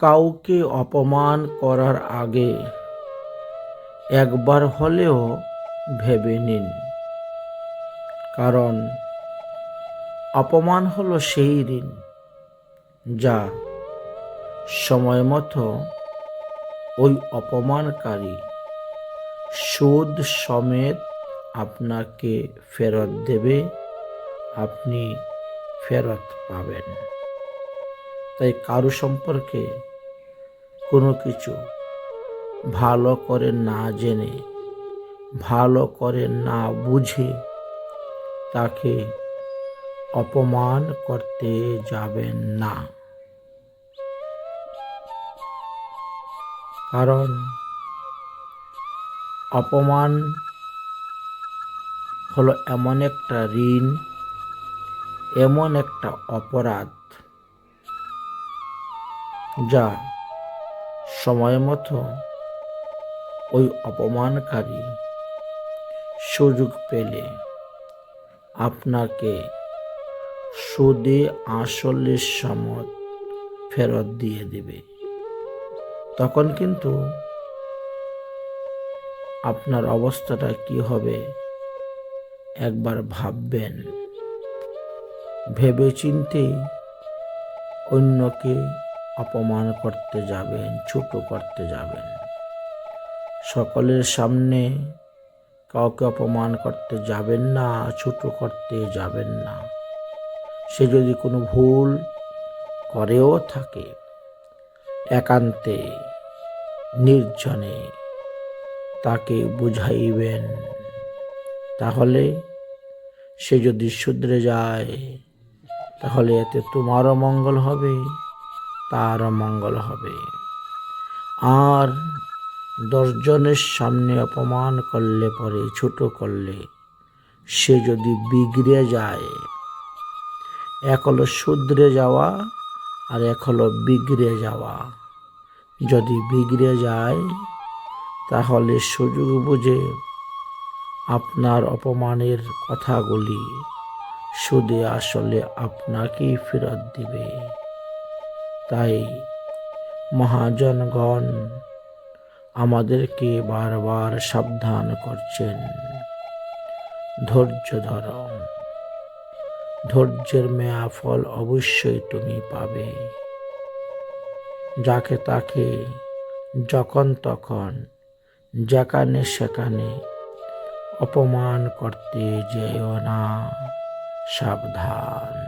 কাউকে অপমান করার আগে একবার হলেও ভেবে নিন। কারণ অপমান হলো সেই ঋণ যা সময় মতো ওই অপমানকারী সুদ সমেত আপনাকে ফেরত দেবে, আপনি ফেরত পাবেন। তাই কারও সম্পর্কে কোনো কিছু ভালো করে না জেনে, ভালো করে না বুঝে তাকে অপমান করতে যাবেন না। কারণ অপমান হলো এমন একটা ঋণ, এমন একটা অপরাধ যা সময় মতো ওই অপমানকারী সুযোগ পেলে আপনাকে সুদে আসলের সমত ফেরত দিয়ে দেবে। তখন কিন্তু আপনার অবস্থাটা কি হবে একবার ভাববেন। ভেবে চিন্তেই অন্যকে অপমান করতে যাবেন, ছোট করতে যাবেন। সকলের সামনে কাউকে অপমান করতে যাবেন না, ছোট করতে যাবেন না। সে যদি কোনো ভুল করেও থাকে, একান্তে, নির্জনে তাকে বুঝাইবেন। তাহলে সে যদি শুধরে যায়, তাহলে এতে তোমারও মঙ্গল হবে। তারও মঙ্গল হবে। আর দশজনের সামনে অপমান করলে পরে, ছোট করলে সে যদি বিগড়ে যায়, এক হলো শুধরে যাওয়া আর এক হলো বিগড়ে যাওয়া। যদি বিগড়ে যায়, তাহলে সুযোগ বুঝে আপনার অপমানের কথাগুলি সুদে আসলে আপনাকেই ফেরত দিবে। তাই মহাজনগণ আমাদেরকে বারবার সাবধান করছেন। ধৈর্য ধর। ধৈর্যের মেয়া ফল অবশ্যই তুমি পাবে। যাকে তাকে যখন তখন, যেখানে সেখানে অপমান করতে যেও না। সাবধান।